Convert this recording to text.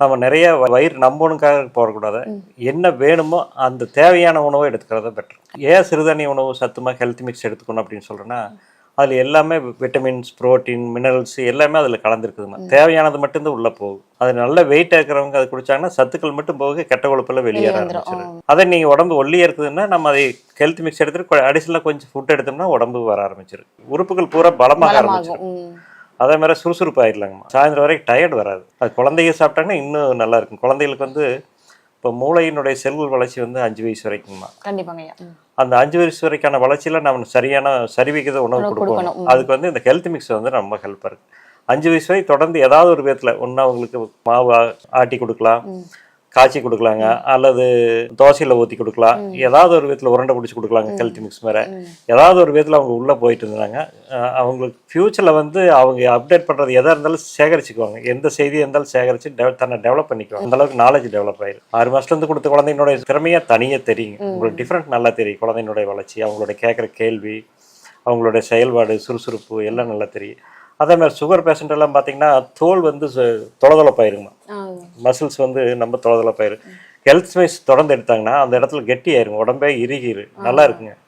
நம்ம நிறைய வயிறு நம்பணுக்காக போடக்கூடாது. என்ன வேணுமோ அந்த தேவையான உணவை எடுத்துக்கிறத பெட்டர். ஏன் சிறுதானிய உணவு சத்துமா ஹெல்த் மிக்ஸ் எடுத்துக்கணும் அப்படின்னு சொல்கிறேன்னா அதில் எல்லாமே விட்டமின்ஸ் புரோட்டீன் மினரல்ஸ் எல்லாமே அதில் கலந்துருக்குதுமா. தேவையானது மட்டும்தான் உள்ளே போகும் அது நல்ல வெயிட்டாக இருக்கிறவங்க அது குடிச்சாங்கன்னா சத்துக்கள் மட்டும் போக கெட்ட கொழுப்பெல்லாம் வெளியேற. ஆரம்பிச்சிடும் அதை நீங்கள் உடம்பு ஒல்லியாக இருக்குதுன்னா நம்ம அதை ஹெல்த் மிக்ஸ் எடுத்துட்டு அடிஷனலாக கொஞ்சம் ஃபுட் எடுத்தோம்னா உடம்பு வர ஆரம்பிச்சிடும் உறுப்புகள் பூரா பலமாக ஆரம்பிச்சிடும். அதே மாதிரி சுறுசுறுப்பு ஆயிடலாங்கம்மா சாயந்தரம் வரைக்கும் டயர்டு வராது. அது குழந்தைங்க சாப்பிட்டாங்கன்னா இன்னும் நல்லா இருக்கும். குழந்தைகளுக்கு வந்து இப்போ மூளையினுடைய செல்கள் வளர்ச்சி வந்து அஞ்சு வயசு வரைக்கும்மா. கண்டிப்பாங்க. அந்த அஞ்சு வயசு வரைக்கான வளர்ச்சியில் நம்ம சரியான சரிவிகித உணவு கொடுக்கணும். அதுக்கு வந்து இந்த ஹெல்த் மிக்ஸ் வந்து ரொம்ப ஹெல்ப்பாக இருக்கு. அஞ்சு வயசு வரை தொடர்ந்து ஏதாவது ஒரு விதத்தில் ஒன்றா அவங்களுக்கு மாவு ஆட்டி கொடுக்கலாம். காய்ச்சி கொடுக்கலாங்க அல்லது தோசையில் ஊற்றி கொடுக்கலாம். ஏதாவது ஒரு விதத்தில் உருண்டை பிடிச்சி கொடுக்கலாங்க ஹெல்த் மிக்ஸ் மேலே. ஏதாவது ஒரு விதத்தில் அவங்க உள்ளே போயிட்டு இருந்தாங்க. அவங்களுக்கு ஃப்யூச்சரில் வந்து அவங்க அப்டேட் பண்ணுறது எதாக இருந்தாலும் சேகரிச்சுக்குவாங்க. எந்த செய்தியாக இருந்தாலும் சேகரித்து தன்னை டெவலப் பண்ணிக்குவாங்க. அந்த அளவுக்கு நாலேஜ் டெவலப் ஆயிடும் ஆறு மாதத்துலேருந்து கொடுத்த குழந்தைங்களுடைய திறமையாக தனியாக தெரியுங்க. உங்களுக்கு டிஃப்ரெண்ட் நல்லா தெரியும். குழந்தைங்களுடைய வளர்ச்சி அவங்களோட கேட்குற கேள்வி அவங்களுடைய செயல்பாடு சுறுசுறுப்பு எல்லாம் நல்லா தெரியும். அதே மாதிரி சுகர் பேஷண்ட் எல்லாம் பார்த்தீங்கன்னா தோல் வந்து தொளதொளப்பாயிருங்கம்மா ஆ. மசில்ஸ் வந்து நம்ம தொளதொளப்பாயிரும் ஹெல்த் வைஸ் தொடர்ந்து எடுத்தாங்கன்னா அந்த இடத்துல கெட்டி ஆயிருங்க உடம்பே இறுகிரு நல்லா இருக்குங்க.